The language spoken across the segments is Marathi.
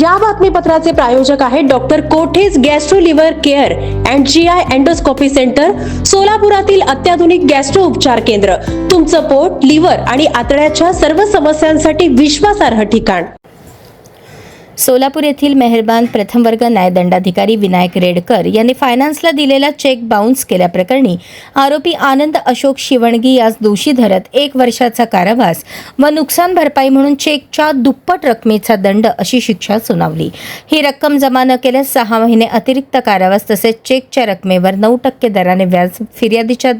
या बातमीपत्राचे प्रायोजक आहेत doctor कोठेज gastro liver care and G I endoscopy centre सोलापुरातील अत्याधुनिक गॅस्ट्रो उपचार केंद्र. तुमचं पोट लिव्हर आणि आतड्याच्या सर्व समस्यांसाठी विश्वासार्ह ठिकाण. सोलापूर येथील मेहरबान प्रथम वर्ग न्यायदंडाधिकारी विनायक रेडकर यांनी फायनान्सला दिलेला चेक बाउन्स केल्याप्रकरणी आरोपी आनंद अशोक शिवणगी यास दोषी धरत एक वर्षाचा कारावास व नुकसान भरपाई म्हणून चेकच्या दुप्पट रकमेचा दंड अशी शिक्षा सुनावली. ही रक्कम जमा न केल्यास सहा महिने अतिरिक्त कारावास तसेच चेकच्या रकमेवर नऊ टक्के दराने व्याज फिर्यादीच्या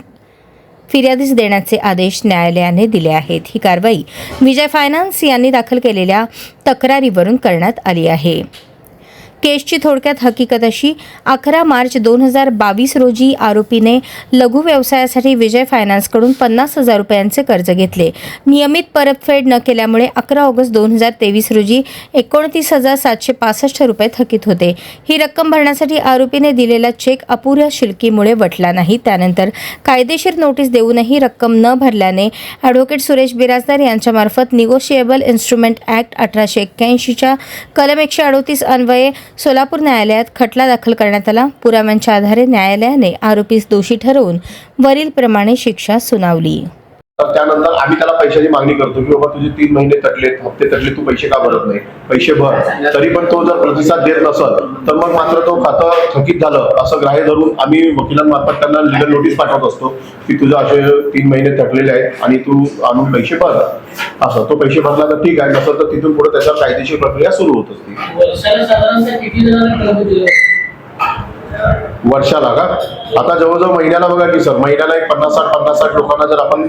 फिर्यादीस देण्याचे आदेश न्यायालयाने दिले आहेत. ही कारवाई विजय फायनान्स यांनी दाखल केलेल्या तक्रारीवरून करण्यात आली आहे. केसची थोडक्यात हकीकत अशी अकरा मार्च दोन हजार बावीस रोजी आरोपीने लघु व्यवसायासाठी विजय फायनान्सकडून पन्नास हजार रुपयांचे कर्ज घेतले. नियमित परतफेड न केल्यामुळे अकरा ऑगस्ट दोन हजार तेवीस रोजी एकोणतीस हजार सातशे पासष्ट रुपये थकीत होते. ही रक्कम भरण्यासाठी आरोपीने दिलेला चेक अपुऱ्या शिल्कीमुळे वटला नाही. त्यानंतर कायदेशीर नोटीस देऊनही रक्कम न भरल्याने ॲडव्होकेट सुरेश बिराजदार यांच्यामार्फत निगोशिएबल इन्स्ट्रुमेंट ॲक्ट अठराशे एक्क्याऐंशीच्या कलम एकशे अडोतीस अन्वये सोलापूर न्यायालयात खटला दाखल करण्यात आला पुराव्यांच्या आधारे न्यायालयाने आरोपीस दोषी ठरवून वरीलप्रमाणे शिक्षा सुनावली. तर त्यानंतर आम्ही त्याला पैशाची मागणी करतो की बाबा तुझे तीन महिने तटलेत हप्ते तटले तू पैसे का भरत नाही? पैसे भर. तरी पण तो जर प्रतिसाद देत नसल तर मग मात्र तो खातं थकीत झालं असं ग्राह्य धरून आम्ही वकिलांमार्फत त्यांना लिगल नोटीस पाठवत असतो की तुझं असे तीन महिने तटलेले आहेत आणि तू आणून पैसे भर. असं. तो पैसे भरला तर ठीक आहे नसल तर तिथून पुढे त्याच्यावर कायदेशीर प्रक्रिया सुरू होत असते. वर्षाला का? आता जवळजवळ महिन्याला बघा की सर महिन्याला एक पन्नास साठ पन्नास साठ लोकांना जर आपण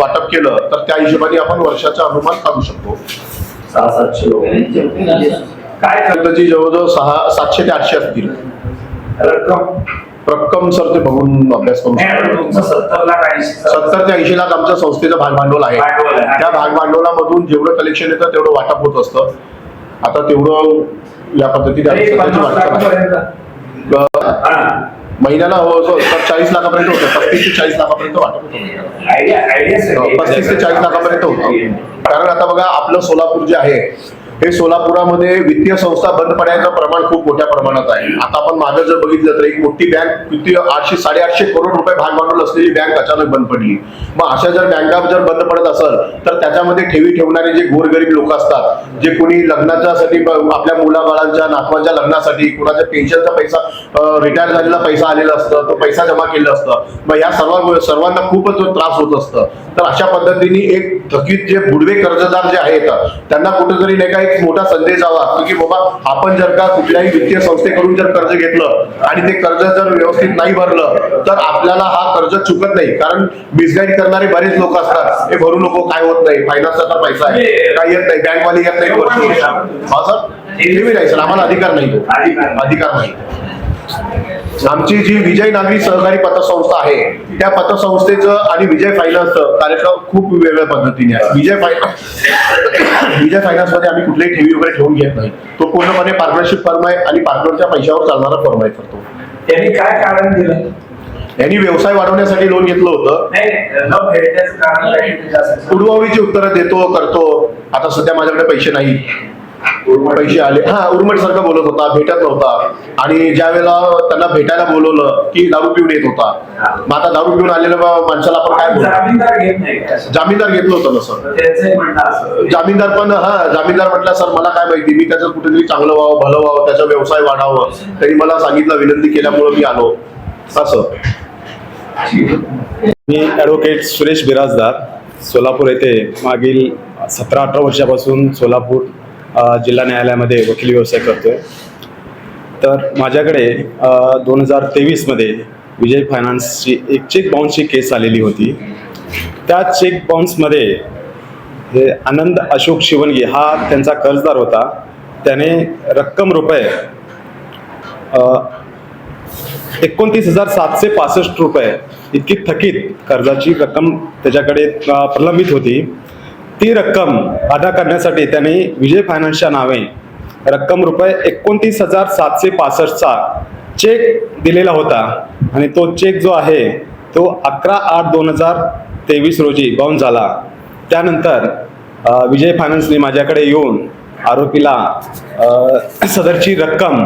वाटप केलं तर त्या हिशोबाने आपण वर्षाचा अनुमान काढू शकतो. सहा सातशे लोक काय त्याची जवळजवळ सहा सातशे ते आठशे असतील? रक्कम. रक्कम सर ते बघून अभ्यास करू शकतो. सत्तर ते ऐंशी लाख आमच्या संस्थेचं भागभांडवल आहे. भांडवल आहे. त्या भागभांडवलामधून जेवढं कलेक्शन येतं तेवढं वाटप होत असतं. आता तेवढं या पद्धतीने आम्ही तरी सध्याची पन्नास वाटप आहे. लाखापर्यंत अं, हा महिन्याला हो हो, चाळीस लाखापर्यंत होतं. पस्तीस ते चाळीस लाखापर्यंत वाटप होतं आयडिया पस्तीस ते चाळीस लाखापर्यंत होतं. कारण आता बघा आपलं सोलापूर जे आहे हे सोलापुरामध्ये वित्तीय संस्था बंद पडण्याचं प्रमाण खूप मोठ्या प्रमाणात आहे. आता आपण मागे जर बघितलं तर एक मोठी बँक वित्तीय आठशे साडेआठशे करोड रुपये भांडवल असलेली बँक अचानक बंद पडली. मग अशा जर बँका जर बंद पडत असेल तर त्याच्यामध्ये ठेवी ठेवणारे जे गोरगरीब लोक असतात जे कोणी लग्नाच्यासाठी साठी आपल्या मुलाबाळांच्या नातवांच्या लग्नासाठी कुणाच्या पेन्शनचा पैसा रिटायर झालेला पैसा आलेला असतं तो पैसा जमा केलेला असतं मग या सर्व सर्वांना खूपच त्रास होत असतं. तर अशा पद्धतीने एक थकीत जे बुडवे कर्जदार जे आहेत त्यांना कुठेतरी नाही काही एक मोठा संदेश हवा की बाबा आपण जर का कुठल्याही वित्तीय संस्थेकडून जर कर्ज घेतलं आणि ते कर्ज जर व्यवस्थित नाही भरलं तर आपल्याला हा कर्ज चुकत नाही. कारण मिसगाईड करणारे बरेच लोक असतात. हे भरू नको काय होत नाही. फायनान्सचा तर पैसा आहे. काय येत नाही. बँकवाले येत नाही. हा सर? नाही सर. आम्हाला अधिकार नाही. अधिकार नाही. आमची जी विजय नागरी सहकारी पतसंस्था आहे त्या पतसंस्थेचं आणि विजय फायनान्सचं कार्यक्रम खूप वेगळ्या पद्धतीने आहे. विजय फायनान्स विजय फायनान्समध्ये आम्ही कुठलेही ठेवी वगैरे ठेवून घेत नाही. तो पूर्णपणे पार्टनरशिप फर्म आहे आणि पार्टनरच्या पैशावर चालणारा फर्म आहे सर तो त्यांनी काय कारण दिलं? यांनी व्यवसाय वाढवण्यासाठी लोन घेतलं होतं. उडवावीची उत्तरं देतो करतो. आता सध्या माझ्याकडे पैसे नाही. पैसे आले. हा उर्मट सारखं बोलत होता भेटत नव्हता. आणि ज्या वेळेला त्यांना भेटायला बोलवलं की दारू पिऊन येत होता. मग आता दारू पिऊन आलेल्या माणसाला आपण काय बोलू? जामीनदार घेतलं होतं ना सर. जामीनदार पण हा जामीनदार म्हटलं सर मला काय माहिती मी त्याचं कुठेतरी चांगलं व्हावं भलं व्हावं त्याचा व्यवसाय वाढावं. त्यांनी मला सांगितलं विनंती केल्यामुळे मी आलो. असं मी ॲडव्होकेट सुरेश बिराजदार सोलापूर येथे मागील सतरा अठरा वर्षापासून सोलापूर जिल्हा न्यायालयामध्ये वकील व्यवसाय करतोय. तर माझ्याकडे दोन हजार तेवीसमध्ये विजय फायनान्सची एक चेक बाउन्सची केस आलेली होती. त्या चेक बाउन्समध्ये हे आनंद अशोक शिवणगी हा त्यांचा कर्जदार होता. त्याने रक्कम रुपये एकोणतीस हजार सातशे पासष्ट रुपये इतकी थकीत कर्जाची रक्कम त्याच्याकडे प्रलंबित होती. ती रक्कम अदा करण्यासाठी त्याने विजय फायनान्सच्या नावे रक्कम रुपये एकोणतीस हजार सातशे पासष्टचा चेक दिलेला होता. आणि तो चेक जो आहे तो अकरा आठ दोन हजार तेवीस रोजी बाउन्स झाला. त्यानंतर विजय फायनान्सने माझ्याकडे येऊन आरोपीला सदरची रक्कम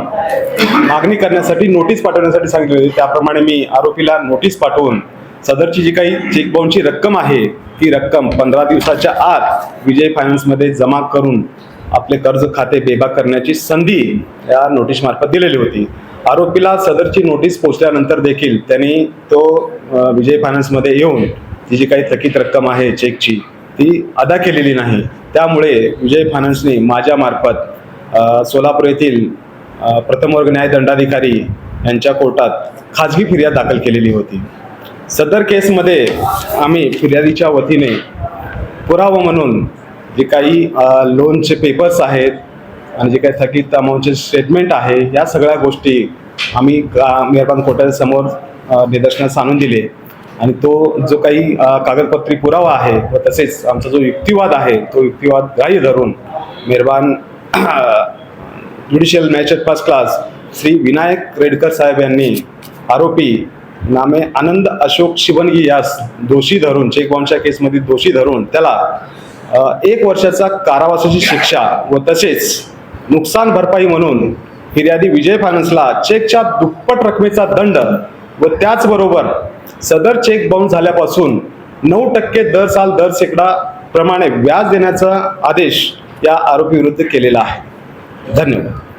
मागणी करण्यासाठी नोटीस पाठवण्यासाठी सांगितली होती. त्याप्रमाणे मी आरोपीला नोटीस पाठवून सदरची जी काही चेक रक्कम आहे ती रक्कम पंधरा दिवसाच्या आत विजय फायनान्समध्ये जमा करून आपले कर्ज खाते बेबा करण्याची संधी या नोटीस मार्फत दिलेली होती. आरोपीला सदरची नोटीस पोचल्यानंतर देखील त्यांनी तो विजय फायनान्समध्ये येऊन ती जी काही थकीत रक्कम आहे चेकची ती अदा केलेली नाही. त्यामुळे विजय फायनान्सने माझ्यामार्फत सोलापूर येथील प्रथमवर्ग न्यायदंडाधिकारी न्याय दंडाधिकारी यांच्या कोर्टात खाजगी फिर्याद दाखल केलेली होती. सदर केसमध्ये आम्ही फिर्यादीच्या वतीने पुरावा म्हणून जे काही लोनचे पेपर्स आहेत आणि जे काही थकीत अमाऊंटचे स्टेटमेंट आहे या सगळ्या गोष्टी आम्ही गा- मेहरबान कोर्टासमोर निदर्शनास आणून दिले आणि तो जो काही कागदपत्री पुरावा आहे व तसेच आमचा जो युक्तिवाद आहे तो युक्तिवाद ग्राह्य धरून मेहरबान judicial magistrate first class Shri Vinayak Redkar साहेब यांनी आरोपी नामे आनंद अशोक शिवनगी यास दोषी धरून चेक बाउन्सच्या केसमध्ये दोषी धरून त्याला एक वर्षाचा कारावासाची शिक्षा व तसेच नुकसान भरपाई म्हणून फिर्यादी विजय फायनान्सला चेकच्या दुप्पट रकमेचा दंड व त्याचबरोबर सदर चेक बाउन्स झाल्यापासून नऊ टक्के दर साल दर शेकडा प्रमाणे व्याज देण्याचा आदेश या आरोपी विरुद्ध केलेला आहे. धन्यवाद.